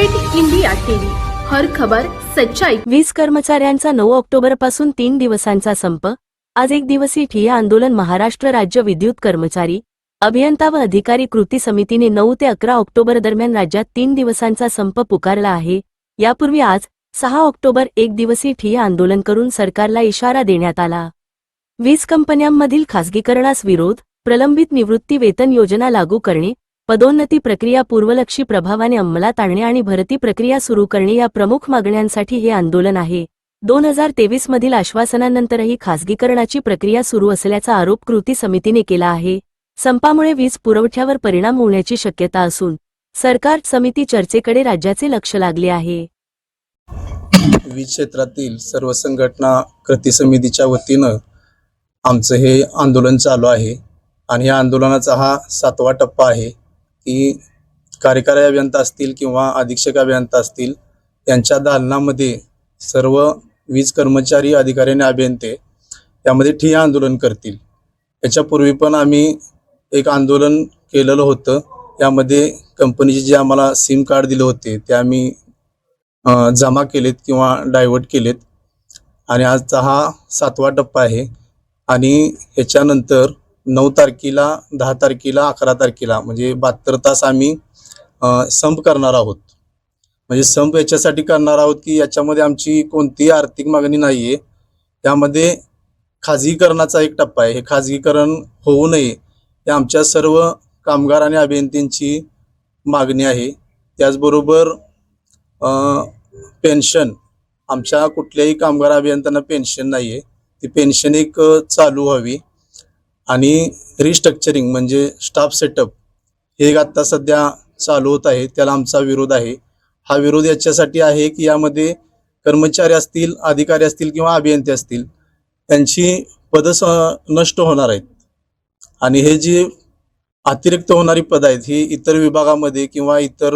Red India TV. हर खबर सच्चाई. वीज कर्मचाऱ्यांचा नऊ ऑक्टोबरपासून तीन दिवसांचा संप. आज एक दिवसीय ठिय्या आंदोलन महाराष्ट्र राज्य विद्युत कर्मचारी अभियंता व अधिकारी कृती समितीने नऊ ते अकरा ऑक्टोबर दरम्यान राज्यात तीन दिवसांचा संप पुकारला आहे. यापूर्वी आज सहा ऑक्टोबर एक दिवसीय ठिय्या आंदोलन करून सरकारला इशारा देण्यात आला. वीज कंपन्यांमधील खासगीकरणास विरोध प्रलंबित निवृत्ती वेतन योजना लागू करणे पदोन्नती प्रक्रिया पूर्वलक्षी प्रभावाने अंमलात आणणे आणि भरती प्रक्रिया सुरू करणे या प्रमुख मागण्यांसाठी हे आंदोलन आहे. दोन हजार तेवीस मधील आश्वासनानंतरही खासगीकरणाची प्रक्रिया सुरू असल्याचा आरोप कृती समितीने केला आहे. संपामुळे वीज पुरवठ्यावर परिणाम होण्याची शक्यता असून सरकार समिती चर्चेकडे राज्याचे लक्ष लागले आहे. वीज क्षेत्रातील सर्व संघटना कृती समितीच्या वतीनं आमचं हे आंदोलन चालू आहे. आणि या आंदोलनाचा हा सातवा टप्पा आहे. की कार्यकारी अभियंता असतील किंवा अधीक्षक अभियंता असतील यांच्या दालनामध्ये सर्व वीज कर्मचारी अधिकारी आणि अभियंते यामध्ये ठिय्या आंदोलन करतील. याच्यापूर्वी पण आम्ही एक आंदोलन केलेलं होतं. यामध्ये कंपनीचे जे आम्हाला सिम कार्ड दिले होते ते आम्ही जमा केलेत किंवा डायव्हर्ट केलेत. आणि आजचा हा सातवा टप्पा आहे. आणि ह्याच्यानंतर नऊ तारखेला दहा तारखेला अकरा तारखेला म्हणजे बहात्तर तास आम्ही संप करणार आहोत. म्हणजे संप याच्यासाठी करणार आहोत की याच्यामध्ये आमची कोणतीही आर्थिक मागणी नाही आहे त्यामध्ये खाजगीकरणाचा एक टप्पा आहे. हे खाजगीकरण होऊ नये हे आमच्या सर्व कामगार आणि अभियंत्यांची मागणी आहे. त्याचबरोबर पेन्शन आमच्या कुठल्याही कामगार अभियंत्यांना पेन्शन नाही आहे ती पेन्शन एक चालू व्हावी. आणि रिस्ट्रक्चरिंग म्हणजे स्टाफ सेटअप हे एक आत्ता सध्या चालू होत आहे त्याला आमचा विरोध आहे. हा विरोध याच्यासाठी आहे की यामध्ये कर्मचारी असतील अधिकारी असतील किंवा अभियंते असतील त्यांची पदं स नष्ट होणार आहेत. आणि हे जी अतिरिक्त होणारी पदं आहेत ही इतर विभागामध्ये किंवा इतर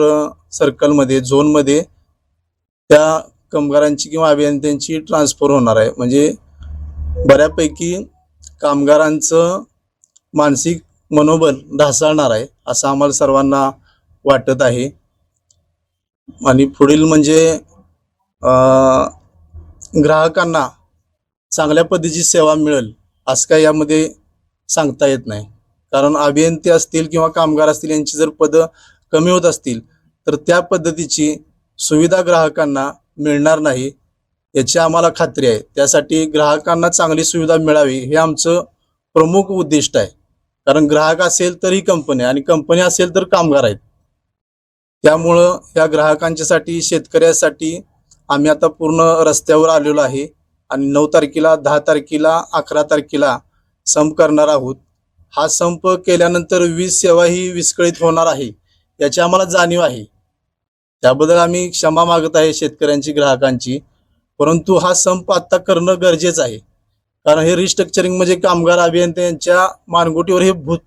सर्कलमध्ये झोनमध्ये त्या कामगारांची किंवा अभियंत्यांची ट्रान्सफर होणार आहे. म्हणजे बऱ्यापैकी कामगारांचं मानसिक मनोबल ढासळणार आहे असं आम्हाला सर्वांना वाटत आहे. आणि पुढील म्हणजे ग्राहकांना चांगल्या पद्धतीची सेवा मिळेल असं काही यामध्ये सांगता येत नाही. कारण अभियंते असतील किंवा कामगार असतील यांची जर पदं कमी होत असतील तर त्या पद्धतीची सुविधा ग्राहकांना मिळणार नाही याची आम्हाला खात्री आहे. त्यासाठी ग्राहकांना चांगली सुविधा मिळावी हे आमचं प्रमुख उद्दिष्ट आहे. कारण ग्राहक असेल तर ही कंपनी आहे आणि कंपनी असेल तर कामगार आहेत. त्यामुळं या ग्राहकांच्यासाठी शेतकऱ्यासाठी आम्ही आता पूर्ण रस्त्यावर आलेलो आहे आणि नऊ तारखेला दहा तारखेला अकरा तारखेला संप करणार आहोत. हा संप केल्यानंतर वीज सेवा ही विस्कळीत होणार आहे याची आम्हाला जाणीव आहे. त्याबद्दल आम्ही क्षमा मागत आहे शेतकऱ्यांची ग्राहकांची. परंतु हा संप आत्ता करणं गरजेचं आहे. कारण हे रिस्ट्रक्चरिंग म्हणजे कामगार अभियंते यांच्या मानगुटीवर हे भूत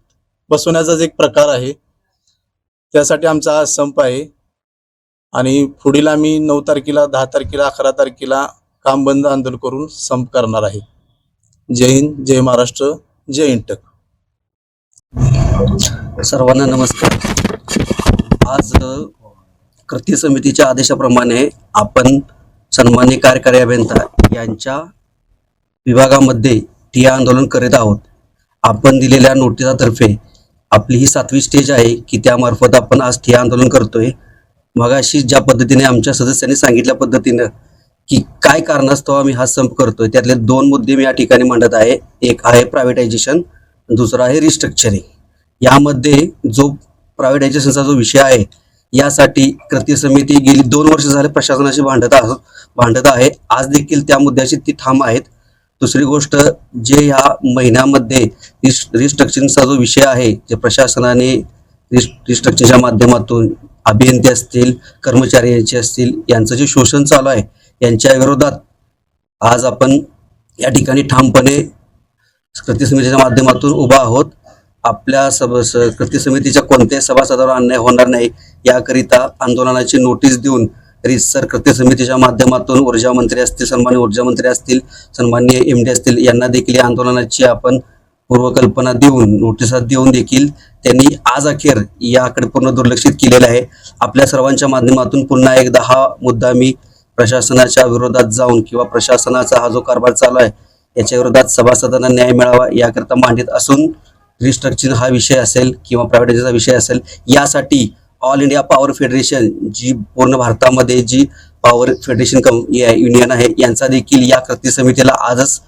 बसवण्याचाच एक प्रकार आहे त्यासाठी आमचा आज संप आहे. आणि पुढील आम्ही नऊ तारखेला दहा तारखेला अकरा तारखेला काम बंद आंदोलन करून संप करणार आहे. जय हिंद जय महाराष्ट्र जय इंटक. सर्वांना नमस्कार. आज कृती समितीच्या आदेशाप्रमाणे आपण सन्मान्य कार्यकारी अभियंता यांच्या विभागामध्ये ठिय्या आंदोलन करीत आहोत. आपण दिलेल्या नोटिसातर्फे आपली ही सातवी स्टेज आहे की त्यामार्फत आपण आज ठिय्या आंदोलन करतोय. मगाशी ज्या पद्धतीने आमच्या सदस्यांनी सांगितल्या पद्धतीनं की काय कारणास्तव आम्ही हा संप करतोय त्यातले दोन मुद्दे मी या ठिकाणी मांडत आहे. एक आहे प्रायव्हेटायझेशन दुसरा आहे रिस्ट्रक्चरिंग यामध्ये जो प्रायव्हेटायझेशनचा जो विषय आहे यासाठी कृती समिती गेली दोन वर्ष झाले प्रशासनाशी भांडत भांडत आहे. आज देखील त्या मुद्द्याशी ती ठाम आहेत. दुसरी गोष्ट जे ह्या महिन्यामध्ये रिस्ट्रक्चरिंगचा जो विषय आहे जे प्रशासनाने रिस्ट्रक्चरच्या माध्यमातून अभियंते असतील कर्मचारी यांचे असतील यांचं जे शोषण चालू आहे यांच्या विरोधात आज आपण या ठिकाणी ठामपणे कृती समितीच्या माध्यमातून उभा आहोत. आपल्या सब स- कृती समितीच्या कोणत्याही सभासदावर अन्याय होणार नाही याकरिता आंदोलनाची नोटीस देऊन रिसर कृती समितीच्या माध्यमातून ऊर्जा मंत्री असतील सन्मान्य ऊर्जा मंत्री असतील सन्मान्य एम डी असतील यांना देखील या आंदोलनाची आपण पूर्वकल्पना देऊन नोटिसा देऊन देखील त्यांनी आज अखेर याकडे पूर्ण दुर्लक्षित केलेलं आहे. आपल्या सर्वांच्या माध्यमातून पुन्हा एकदा हा मुद्दा मी प्रशासनाच्या विरोधात जाऊन किंवा प्रशासनाचा हा जो कारभार चालू आहे याच्या विरोधात सभासदांना न्याय मिळावा याकरता मांडित असून रिस्ट्रक्चर हा विषय असेल किंवा प्रायव्हेटायझेशनचा विषय असेल यासाठी ऑल इंडिया पॉवर फेडरेशन जी पूर्ण भारतामध्ये जी पॉवर फेडरेशन कम युनियन आहे यांचा देखील या कृती समितीला आजच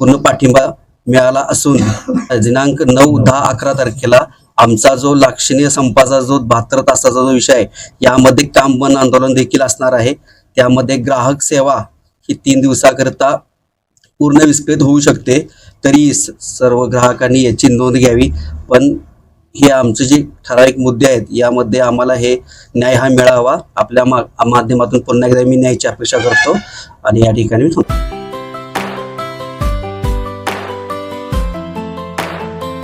पूर्ण पाठिंबा मिळाला असून दिनांक नऊ दहा अकरा तारखेला आमचा जो लाक्षणीय संपाचा जो बहात्तर तासाचा जो विषय आहे यामध्ये काम बंद आंदोलन देखील असणार आहे. त्यामध्ये ग्राहक सेवा ही तीन दिवसाकरता पूर्ण विस्कळीत होऊ शकते तरी सर्व ग्राहकांनी याची नोंद घ्यावी. पण हे आमचे जे ठराविक मुद्दे आहेत यामध्ये आम्हाला हे न्याय हा मिळावा. आपल्या मा माध्यमातून पुन्हा एकदा मी न्यायाची अपेक्षा करतो. आणि या ठिकाणी मी